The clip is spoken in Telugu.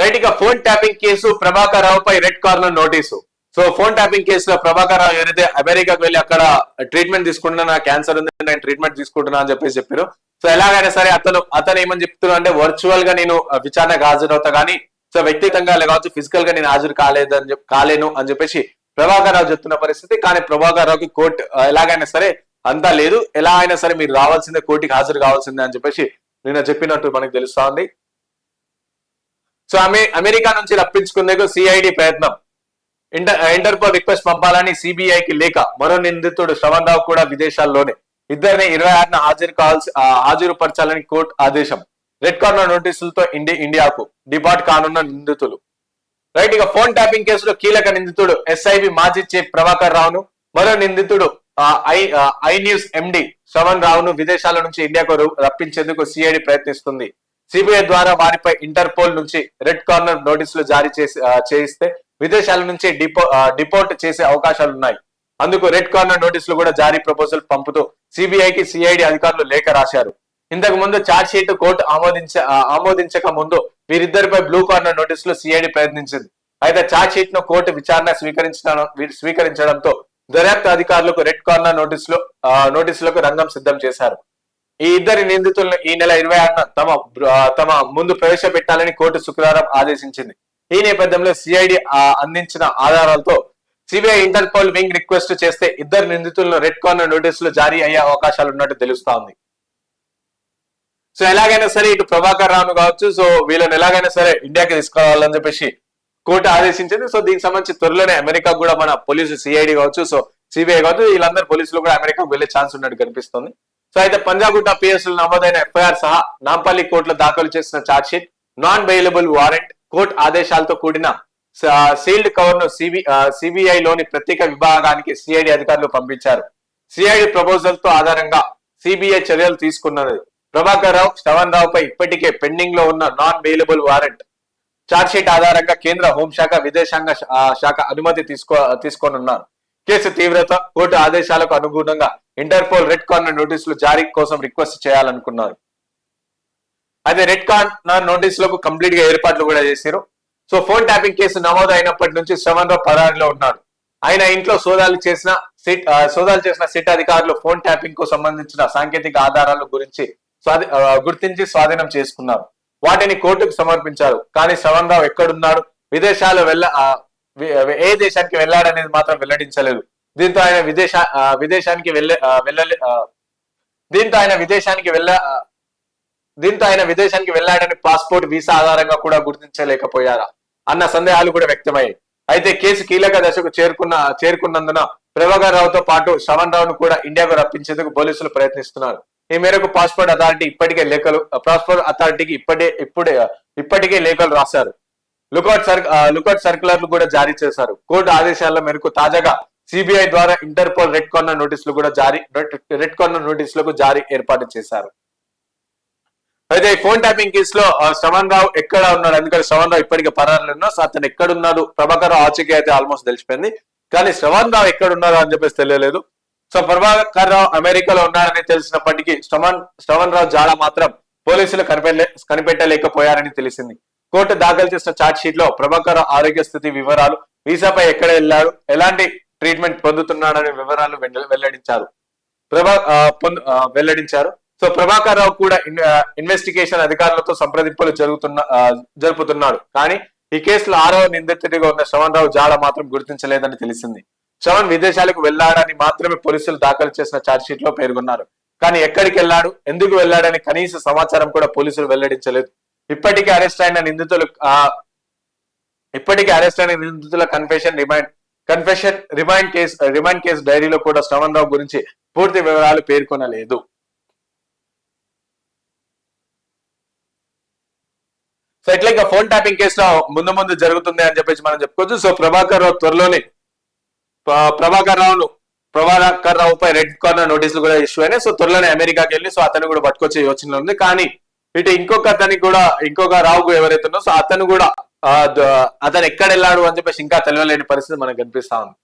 రైట్ ఇక phone tapping case Prabhakar రావుపై red corner notice. So phone tapping కేసులో ప్రభాకర్ రావు ఏదైతే అమెరికాకు వెళ్ళి అక్కడ ట్రీట్మెంట్ తీసుకుంటున్నా నా క్యాన్సర్ ఉంది నేను ట్రీట్మెంట్ తీసుకుంటున్నా అని చెప్పేసి చెప్పారు. సో ఎలాగైనా సరే అతను అతను ఏమని చెప్తున్నా అంటే వర్చువల్గా నేను విచారణకు హాజరవుతా కానీ సో వ్యక్తిగతంగా కావచ్చు ఫిజికల్గా నేను హాజరు కాలేదని చెప్పి కాలేను అని చెప్పేసి ప్రభాకర్ రావు చెప్తున్న పరిస్థితి. కానీ ప్రభాకర్ రావుకి కోర్టు ఎలాగైనా సరే అంతా లేదు. ఎలా అయినా సరే మీరు రావాల్సిందే కోర్టుకి హాజరు కావాల్సిందే అని చెప్పేసి నిన్న చెప్పినట్టు మనకు తెలుస్తా ఉంది. సో ఆమె అమెరికా నుంచి రప్పించుకునేందుకు సిఐడి ప్రయత్నం. ఇంటర్ ఇంటర్పోల్ రిక్వెస్ట్ పంపాలని సిబిఐకి లేక మరో నిందితుడు శ్రవణ్ రావు కూడా విదేశాల్లోనే. ఇద్దరిని ఇరవై ఆరున హాజరు కావాల్సి హాజరుపరచాలని కోర్టు ఆదేశం. రెడ్ కార్నర్ నోటీసులతో ఇండి ఇండియాకు డిపార్ట్ కానున్న నిందితులు. రైట్ ఇక ఫోన్ ట్యాపింగ్ కేసులో కీలక నిందితుడు ఎస్ఐబి మాజీ చీఫ్ ప్రభాకర్ రావును మరో నిందితుడు I I News MD Shravan రావును విదేశాల నుంచి ఇండియాకు రప్పించేందుకు సిఐడి ప్రయత్నిస్తుంది. సిబిఐ ద్వారా వారిపై ఇంటర్పోల్ నుంచి రెడ్ కార్నర్ నోటీసులు జారీ చేసి చేయిస్తే విదేశాల నుంచి డిపో డిపోర్ట్ చేసే అవకాశాలు ఉన్నాయి. అందుకు రెడ్ కార్నర్ నోటీసులు కూడా జారీ ప్రపోజల్ పంపుతూ సిబిఐకి సిఐడి అధికారులు లేఖ రాశారు. ఇంతకు ముందు ఛార్జ్ షీట్ కోర్టు ఆమోదించ ఆమోదించక ముందు వీరిద్దరిపై బ్లూ కార్నర్ నోటీసులు సిఐడి ప్రయత్నించింది. అయితే ఛార్జ్ షీట్ను కోర్టు విచారణ స్వీకరించడం స్వీకరించడంతో దర్యాప్తు అధికారులకు రెడ్ కార్నర్ నోటీసులు నోటీసులకు రంగం సిద్ధం చేశారు. ఈ ఇద్దరి నిందితులను ఈ నెల ఇరవై ఆరున తమ తమ ముందు ప్రవేశపెట్టాలని కోర్టు శుక్రవారం ఆదేశించింది. ఈ నేపథ్యంలో సిఐడి అందించిన ఆధారాలతో సిబిఐ ఇంటర్పోల్ వింగ్ రిక్వెస్ట్ చేస్తే ఇద్దరు నిందితులను రెడ్ కార్నర్ నోటీసులు జారీ అయ్యే అవకాశాలు ఉన్నట్టు తెలుస్తా ఉంది సో ఎలాగైనా సరే ఇటు ప్రభాకర్ రావును కావచ్చు సో వీళ్ళని ఎలాగైనా సరే ఇండియాకి తీసుకురావాలని చెప్పేసి కోర్టు ఆదేశించింది. సో దీనికి సంబంధించి త్వరలోనే అమెరికా కూడా మన పోలీసు సిఐడి కావచ్చు సో సిబిఐ కావచ్చు వీళ్ళందరూ పోలీసులు కూడా అమెరికాకు వెళ్ళే ఛాన్స్ ఉన్నట్టు కనిపిస్తుంది. సో అయితే పంజాగుట్ట పిఎస్ నమోదైన ఎఫ్ఐఆర్ సహా నాంపల్లి కోర్టులో దాఖలు చేసిన charge sheet non bailable warrant court ఆదేశాలతో కూడిన సీల్డ్ కవర్ను సిబి సిబిఐ లోని ప్రత్యేక విభాగానికి సిఐడి అధికారులు పంపించారు. సిఐడి ప్రపోజల్తో ఆధారంగా సిబిఐ చర్యలు తీసుకున్నది ప్రభాకర్ రావు శ్రవణ్ రావుపై ఇప్పటికే పెండింగ్లో ఉన్న నాన్ బెయిలబుల్ వారెంట్ ఛార్జ్షీట్ ఆధారంగా కేంద్ర హోంశాఖ విదేశాంగ శాఖ అనుమతి తీసుకో తీసుకోనున్నారు. కేసు తీవ్రత కోర్టు ఆదేశాలకు అనుగుణంగా ఇంటర్పోల్ రెడ్ కార్నర్ నోటీసులు జారీ కోసం రిక్వెస్ట్ చేయాలనుకున్నారు. అయితే రెడ్ కార్నర్ నోటీసులకు కంప్లీట్గా ఏర్పాట్లు కూడా చేశారు. సో ఫోన్ ట్యాపింగ్ కేసు నమోదు అయినప్పటి నుంచి శ్రవణ్ రావు పరారిలో ఉన్నాడు ఆయన ఇంట్లో సోదాలు చేసిన సిట్ సోదాలు చేసిన సిట్ అధికారులు ఫోన్ ట్యాపింగ్కు సంబంధించిన సాంకేతిక ఆధారాల గురించి స్వాధీ- గుర్తించి స్వాధీనం చేసుకున్నారు. వాటిని కోర్టుకు సమర్పించారు. కానీ శ్రవణ్ రావు ఎక్కడున్నాడు? విదేశాలు వెళ్ళ ఏ దేశానికి వెళ్ళాడనేది మాత్రం వెల్లడించలేదు. దీంతో ఆయన విదేశ విదేశానికి వెళ్ళే వెళ్ళలే దీంతో ఆయన విదేశానికి వెళ్ళ దీంతో ఆయన విదేశానికి వెళ్ళాడని పాస్పోర్ట్ వీసా ఆధారంగా కూడా గుర్తించలేకపోయారా అన్న సందేహాలు కూడా వ్యక్తమయ్యాయి. అయితే కేసు కీలక దశకు చేరుకున్న చేరుకున్నందున ప్రభాకర్ రావుతో పాటు శ్రవణ్ రావును కూడా ఇండియాకు రప్పించేందుకు పోలీసులు ప్రయత్నిస్తున్నారు. ఈ మేరకు పాస్పోర్ట్ అథారిటీ ఇప్పటికే లేఖలు పాస్పోర్ట్ అథారిటీకి ఇప్పటికే ఇప్పుడే ఇప్పటికే లేఖలు రాశారు. లుకౌట్ సర్ లుకౌట్ సర్క్యులర్లు కూడా జారీ చేశారు. కోర్టు ఆదేశాల మేరకు తాజాగా సిబిఐ ద్వారా ఇంటర్పోల్ రెడ్ కార్నర్ నోటీసులు కూడా జారీ రెడ్ కార్నర్ నోటీసులకు జారీ ఏర్పాటు చేశారు. అయితే ఈ ఫోన్ ట్యాపింగ్ కేసులో శ్రవణ్ రావు ఎక్కడ ఉన్నాడు? ఎందుకంటే శ్రవణ్ రావు ఇప్పటికే పరారులు ఉన్నా సో అతను ఎక్కడున్నాడు? ప్రభాకర్ రావు ఆచూకీ అయితే ఆల్మోస్ట్ తెలిసిపోయింది. కానీ శ్రవణ్ రావు ఎక్కడున్నారో అని చెప్పేసి తెలియలేదు. సో ప్రభాకర్ రావు అమెరికాలో ఉన్నాడని తెలిసినప్పటికీ శ్రవణ్ శ్రవణ్ రావు జాడ మాత్రం పోలీసులు కనిపెట్టలే కనిపెట్టలేకపోయారని తెలిసింది. కోర్టు దాఖలు చేసిన ఛార్జ్ షీట్లో ప్రభాకర్ రావు ఆరోగ్య స్థితి వివరాలు వీసాపై ఎక్కడ వెళ్ళాడు ఎలాంటి ట్రీట్మెంట్ పొందుతున్నాడనే వివరాలు వెల్లడించారు. ప్రభా వెల్లడించారు. సో ప్రభాకర్ రావు కూడా ఇన్వెస్టిగేషన్ అధికారులతో సంప్రదింపులు జరుగుతున్న జరుపుతున్నాడు. కానీ ఈ కేసులో ఆరవ నిందితుడిగా ఉన్న శ్రవణ్ రావు జాడ మాత్రం గుర్తించలేదని తెలిసింది. శ్రవణ్ విదేశాలకు వెళ్ళాడని మాత్రమే పోలీసులు దాఖలు చేసిన ఛార్జ్షీట్లో పేర్కొన్నారు. కానీ ఎక్కడికి వెళ్ళాడు ఎందుకు వెళ్ళాడని కనీస సమాచారం కూడా పోలీసులు వెల్లడించలేదు. ఇప్పటికే అరెస్ట్ అయిన నిందితులు ఇప్పటికే అరెస్ట్ అయిన నిందితుల confession remind confession remind case remind case డైరీలో కూడా శ్రవణ్ రావు గురించి పూర్తి వివరాలు పేర్కొనలేదు. సో ఇట్లా ఇంకా ఫోన్ ట్యాపింగ్ కేసులో ముందు ముందు జరుగుతుంది అని చెప్పేసి మనం చెప్పుకోవచ్చు. సో ప్రభాకర్ రావు త్వరలోనే ప్రభాకర్ రావును ప్రభాకర్ రావుపై రెడ్ కార్నర్ నోటీసులు కూడా ఇష్యూ అయినాయి. సో త్వరలోనే అమెరికాకి వెళ్ళి సో అతను కూడా పట్టుకొచ్చే యోచనలో ఉంది. కానీ ఇటు ఇంకొక అతనికి కూడా ఇంకొక రావు ఎవరైతే ఉన్నో సో అతను కూడా అతను ఎక్కడ వెళ్ళాడు అని చెప్పేసి ఇంకా తెలియలేని పరిస్థితి మనకు కనిపిస్తా ఉంది.